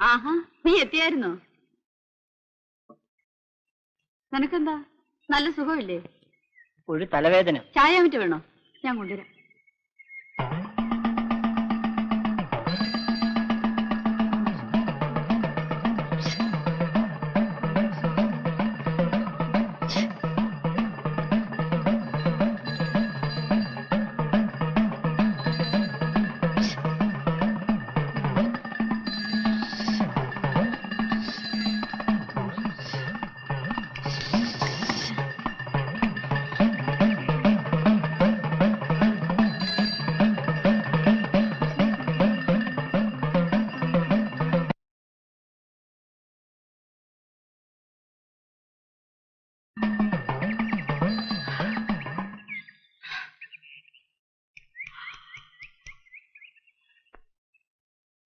ആഹാ നീ എത്തിയായിരുന്നോ? നിനക്കെന്താ? നല്ല സുഖമില്ലേ? ഒരു തലവേദന. ചായ മറ്റു വേണോ? ഞാൻ കൊണ്ടുവരാം.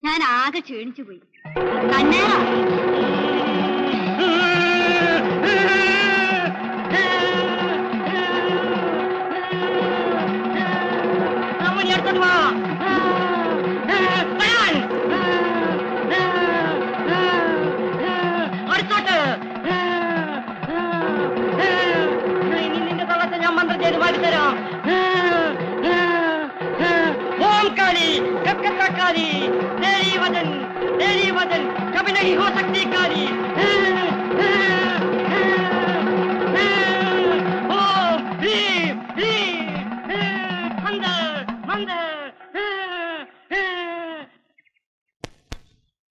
ഞാൻ ആകെ ക്ഷീണിച്ചു പോയി. കണ്ണേറാ അടുത്തോട്ട്. बादल कभी नहीं हो सकती काली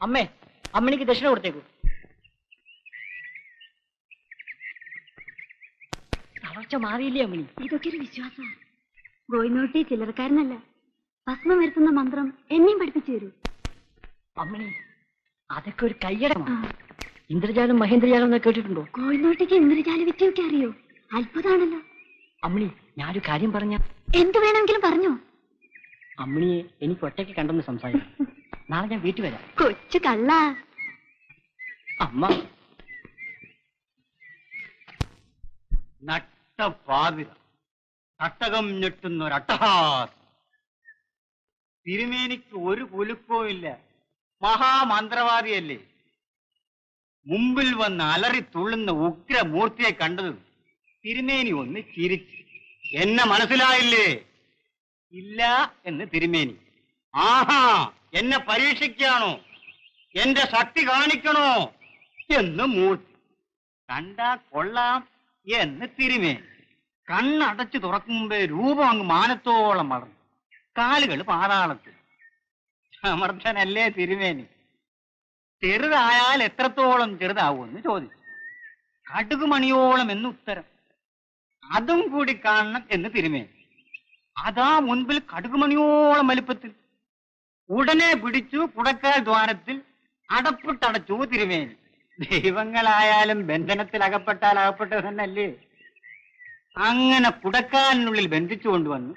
അമ്മേ അമ്മണിക്ക് ദക്ഷിണ കൊടുത്തേക്കൂ തളർച്ച മാറിയില്ലേ അമ്മണി? ഇതൊക്കെ ഒരു വിശ്വാസമാണ് ഗോയിനോട്ടി ചിലർക്കാരനല്ല ഭസ്മം വരുത്തുന്ന മന്ത്രം എന്നെയും പഠിപ്പിച്ചു തരൂ. അമ്മണി അതൊക്കെ ഒരു കയ്യടമാണ് ഇന്ദ്രജാലം മഹേന്ദ്രജാലം എന്നൊക്കെ കേട്ടിട്ടുണ്ടോ? കോഴിനോട്ടേക്ക് ഇന്ദ്രജാല വിദ്യയൊക്കെ അറിയോ? അത്ഭുതാണല്ലോ. അമ്മിണി ഞാനൊരു കാര്യം പറഞ്ഞ? എന്ത് വേണമെങ്കിലും പറഞ്ഞോ. അമ്മിണിയെ എനിക്ക് ഒറ്റയ്ക്ക് കണ്ടെന്ന് സംസാരിക്കും. നാളെ ഞാൻ വീട്ടിൽ വരാം. കൊച്ചു കള്ള. അമ്മ. നട്ടപാതിര തട്ടകം ഞെട്ടുന്ന ഒരു അട്ടഹാസ് തിരുമേനിക്ക് ഒരു കുലുക്കവും ഇല്ല. മഹാമന്ത്രവാദിയല്ലേ? മുമ്പിൽ വന്ന് അലറി തുള്ളുന്ന ഉഗ്രമൂർത്തിയെ കണ്ടത് തിരുമേനി ഒന്ന് ചിരിച്ചു. എന്നെ മനസ്സിലായില്ലേ? ഇല്ല എന്ന് തിരുമേനി. ആഹാ എന്നെ പരീക്ഷിക്കാണോ എന്റെ ശക്തി കാണിക്കണോ? എന്ന് മൂർത്തി. കണ്ടാ കൊള്ളാം എന്ന് തിരുമേനി. കണ്ണടച്ചു തുറക്കും രൂപം അങ്ങ് മാനത്തോളം വളർന്നു. കാലുകൾ പാതാളത്തിൽ. സമർത്ഥനല്ലേ തിരുമേനി? ചെറുതായാൽ എത്രത്തോളം ചെറുതാവുമെന്ന് ചോദിച്ചു. കടുകുമണിയോളം എന്ന് ഉത്തരം. അതും കൂടി കാണണം എന്ന് തിരുമേനി. അതാ മുൻപിൽ കടുകുമണിയോളം വലുപ്പത്തിൽ. ഉടനെ പിടിച്ചു കുടക്കാൽ ദ്വാരത്തിൽ അടപ്പിട്ടടച്ചു തിരുമേനി. ദൈവങ്ങളായാലും ബന്ധനത്തിൽ അകപ്പെട്ടാൽ അകപ്പെട്ടത് തന്നെയല്ലേ? അങ്ങനെ കുടക്കാലിനുള്ളിൽ ബന്ധിച്ചു കൊണ്ടുവന്നു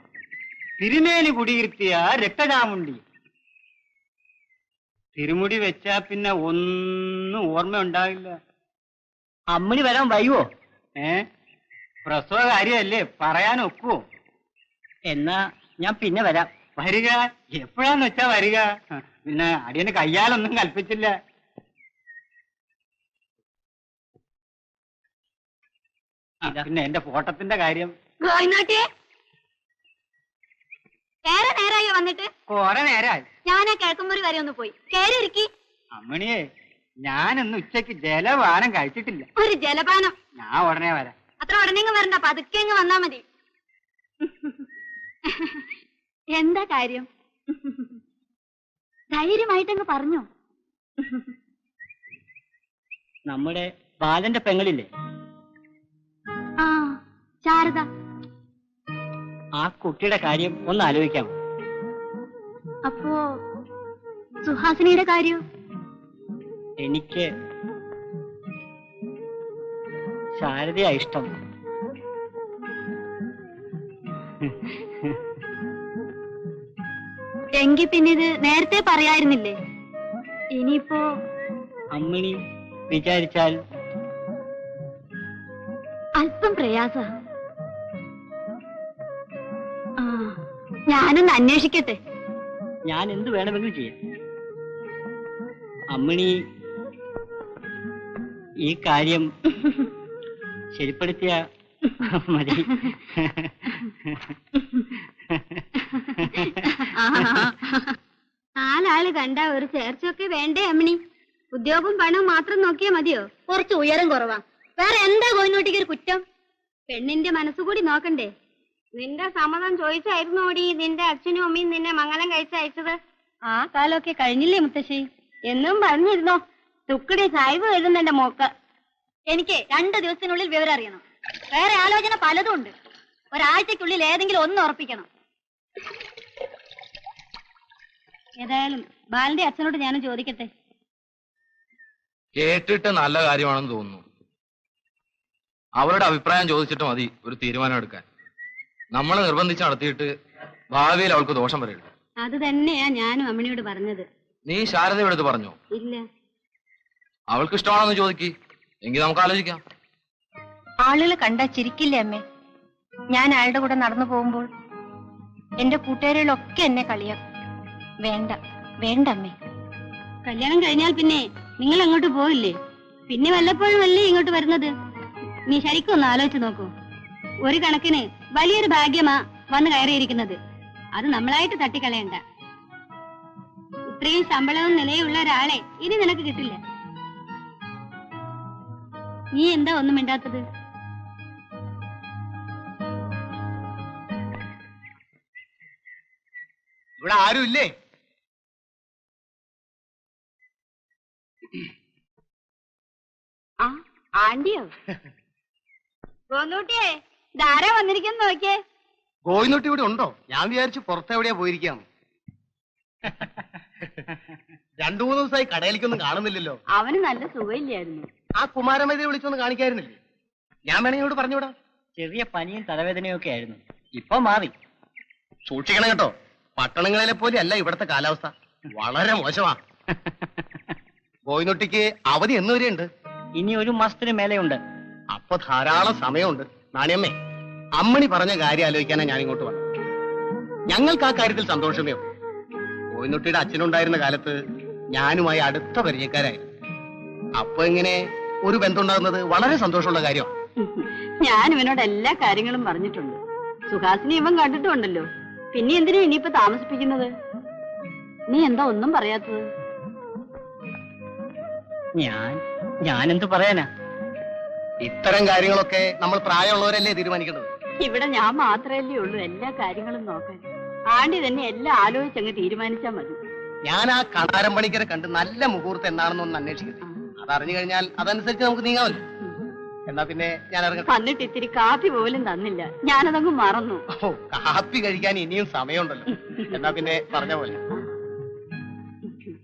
തിരുമേനി കുടിയിരുത്തിയ രക്തചാമുണ്ടി തിരുമുടി വെച്ചാ പിന്നെ ഒന്നും ഓർമ്മ ഉണ്ടാവില്ല അമ്മണി വരാൻ വൈവോ? ഏ? പ്രസവ കാര്യമല്ലേ പറയാൻ ഒക്കുവോ എന്നാ ഞാൻ പിന്നെ വരാം. വരിക? എപ്പോഴാന്ന് വെച്ചാ വരിക? പിന്നെ അടിയന് കയ്യാലൊന്നും കൽപ്പിച്ചില്ല. പിന്നെ എന്റെ ഫോട്ടത്തിന്റെ കാര്യം. വന്നിട്ട്? കൊറേ നേരായി. ഞാൻ ആ കിഴക്കുമ്പൂരി വരെ ഒന്ന് പോയി. കയറി ഇരിക്കി. അമ്മണിയെ ഞാനൊന്നും ഉച്ചയ്ക്ക് ജലപാനം കഴിച്ചിട്ടില്ല. ഒരു ജലപാനം. ഞാൻ ഉടനെ വരാം. അത്ര ഉടനെ വരണ്ട പതുക്കെ അങ്ങ് വന്നാ മതി. എന്താ കാര്യം? ധൈര്യമായിട്ട് അങ്ങ് പറഞ്ഞു. നമ്മുടെ ബാലന്റെ പെങ്ങളില്ലേ? ആ ശാരദ. ആ കുട്ടിയുടെ കാര്യം ഒന്ന് ആലോചിക്കാമോ? അപ്പോ സുഹാസിനിയുടെ കാര്യം? എനിക്ക് ശാരദയാ ഇഷ്ടം. എങ്കി പിന്നെ ഇത് നേരത്തെ പറയായിരുന്നില്ലേ? ഇനിയിപ്പോ അമ്മിണി വിചാരിച്ചാൽ അല്പം പ്രയാസ. ഞാനൊന്ന് അന്വേഷിക്കട്ടെ. ഞാൻ എന്ത് വേണമെങ്കിലും ചെയ്യാം. അമ്മിണി ഈ കാര്യം ശരിപ്പെടുത്തിയ മതി. നാലാൾ കണ്ട ഒരു ചേർച്ചയൊക്കെ വേണ്ടേ അമ്മിണി? ഉദ്യോഗം പണവും മാത്രം നോക്കിയാ മതിയോ? കുറച്ച് ഉയരം കുറവാ. വേറെ എന്താ കോയിനോട്ടിക്ക് ഒരു കുറ്റം? പെണ്ണിന്റെ മനസ്സുകൂടി നോക്കണ്ടേ? നിന്റെ സമ്മതം ചോദിച്ചായിരുന്നോടി നിന്റെ അച്ഛനും അമ്മയും നിന്നെ മംഗലം കഴിച്ചയച്ചത് ആ കാലമൊക്കെ കഴിഞ്ഞില്ലേ മുത്തശ്ശി? എന്നും പറഞ്ഞിരുന്നോ? തുക്കടി സാഹിബ് എന്റെ മോക്ക്. എനിക്ക് രണ്ടു ദിവസത്തിനുള്ളിൽ വിവരം അറിയണം. വേറെ ആലോചന പലതും ഉണ്ട്. ഒരാഴ്ചക്കുള്ളിൽ ഏതെങ്കിലും ഒന്ന് ഉറപ്പിക്കണം. ഏതായാലും ബാലന്റെ അച്ഛനോട് ഞാനും ചോദിക്കട്ടെ? കേട്ടിട്ട് നല്ല കാര്യമാണെന്ന് തോന്നുന്നു. അവരുടെ അഭിപ്രായം ചോദിച്ചിട്ട് മതി ഒരു തീരുമാനം എടുക്കാൻ. നമ്മൾ നിർബന്ധിച്ച് നടത്തിയിട്ട് ഭാവിയിൽ അവൾക്ക് ദോഷം വരരുത്. അത് തന്നെയാ ഞാനും അമ്മണിയോട് പറഞ്ഞത്. നീ ശാരദയോട് പറഞ്ഞു പറഞ്ഞോ. ഇല്ല. അവൾക്ക് ഇഷ്ടമാണെന്ന് ചോദിക്ക്. എങ്കിൽ നമുക്ക് ആലോചിക്കാം. ആളുകൾ കണ്ടാ ചിരിക്കില്ലേ അമ്മേ? ഞാൻ അയാളുടെ കൂടെ നടന്നു പോകുമ്പോൾ എന്റെ കൂട്ടുകാരികളൊക്കെ എന്നെ കളിയാക്കും വേണ്ട വേണ്ട അമ്മേ. കല്യാണം കഴിഞ്ഞാൽ പിന്നെ നിങ്ങൾ അങ്ങോട്ട് പോയില്ലേ പിന്നെ വല്ലപ്പോഴും അല്ലേ ഇങ്ങോട്ട് വരുന്നത്? നീ ശരിക്കും ഒന്ന് ആലോചിച്ച് നോക്കൂ. ഒരു കണക്കിന് വലിയൊരു ഭാഗ്യമാ വന്ന് കയറിയിരിക്കുന്നത്. അത് നമ്മളായിട്ട് തട്ടിക്കളയണ്ട. ഇത്രയും ശമ്പളവും നിലയുള്ള ഒരാളെ ഇനി നിനക്ക് കിട്ടില്ല. നീ എന്താ ഒന്നും മിണ്ടാത്തത്? ഇവിടെ ആരുമില്ലേ ഇല്ലേ? ആ ആണ്ടിയോ? പോന്നൂട്ടിയേ. ധാരാ വന്നിരിക്കുന്നു നോക്കിയേ? ഗോവിന്ദോട്ടി ഇവിടെ ഉണ്ടോ? ഞാൻ വിചാരിച്ചു പുറത്തെവിടെയാ പോയിരിക്കാം രണ്ടു മൂന്ന് ദിവസമായി കടയിലേക്കൊന്നും കാണുന്നില്ലല്ലോ. അവന് നല്ല സുഖമില്ലായിരുന്നു. ആ കുമാരമേതിയെ വിളിച്ചൊന്ന് കാണിക്കായിരുന്നില്ലേ? ഞാൻ വേണമെങ്കിലോട് പറഞ്ഞുവിടാം. ചെറിയ പനിയും തലവേദനയും ഒക്കെ ആയിരുന്നു. ഇപ്പൊ മാറി. സൂക്ഷിക്കണം കേട്ടോ. പട്ടണങ്ങളിലെ പോലെ അല്ല ഇവിടുത്തെ കാലാവസ്ഥ. വളരെ മോശമാ. ഗോവിന്ദോട്ടിക്ക് അവധി എന്നുവരെയുണ്ട് ഇനി ഒരു മാസത്തിന് മേലെയുണ്ട്. അപ്പൊ ധാരാളം സമയമുണ്ട്. നാണിയമ്മേ അമ്മണി പറഞ്ഞ കാര്യം ആലോചിക്കാനാ ഞാൻ ഇങ്ങോട്ട് വന്നത്. ഞങ്ങൾക്ക് ആ കാര്യത്തിൽ സന്തോഷമേ ഉള്ളൂ. കോയിന്നുട്ടിയുടെ അച്ഛനുണ്ടായിരുന്ന കാലത്ത് ഞാനുമായി അടുത്ത പരിചയക്കാരായിരുന്നു അപ്പൊ ഇങ്ങനെ ഒരു ബന്ധമുണ്ടാകുന്നത് വളരെ സന്തോഷമുള്ള കാര്യമാണ് ഞാൻ ഇവനോട് എല്ലാ കാര്യങ്ങളും പറഞ്ഞിട്ടുണ്ട്. സുഹാസിനെ ഇവൻ കണ്ടിട്ടുണ്ടല്ലോ. പിന്നെ എന്തിനാ ഇനിയിപ്പോ താമസിപ്പിക്കുന്നത്? നീ എന്താ ഒന്നും പറയാത്തത്? ഞാൻ ഞാൻ ഞാനെന്ത് പറയാനാ? ഇത്തരം കാര്യങ്ങളൊക്കെ നമ്മൾ പ്രായമുള്ളവരല്ലേ തീരുമാനിക്കുന്നത് ഇവിടെ ഞാൻ മാത്രമല്ലേ ഉള്ളൂ എല്ലാ കാര്യങ്ങളും നോക്കാൻ. ആണ്ടി തന്നെ എല്ലാം ആലോചിച്ചങ്ങ് തീരുമാനിച്ചാ മതി. ഞാൻ ആ കണാരം പണിക്കരെ കണ്ട് നല്ല മുഹൂർത്തം എന്താണെന്ന് ഒന്ന് അന്വേഷിക്കട്ടെ അതറിഞ്ഞു കഴിഞ്ഞാൽ അതനുസരിച്ച് നമുക്ക് നീങ്ങാമല്ലോ. എന്നാ പിന്നെ ഞാൻ ഇറങ്ങട്ടെ. വന്നിട്ട് ഇത്തിരി കാപ്പി പോലും തന്നില്ല. ഞാനതങ്ങ് മറന്നു. ഓ കാപ്പി കഴിക്കാൻ ഇനിയും സമയമുണ്ടല്ലോ. എന്നാ പിന്നെ പറഞ്ഞ പോലെ.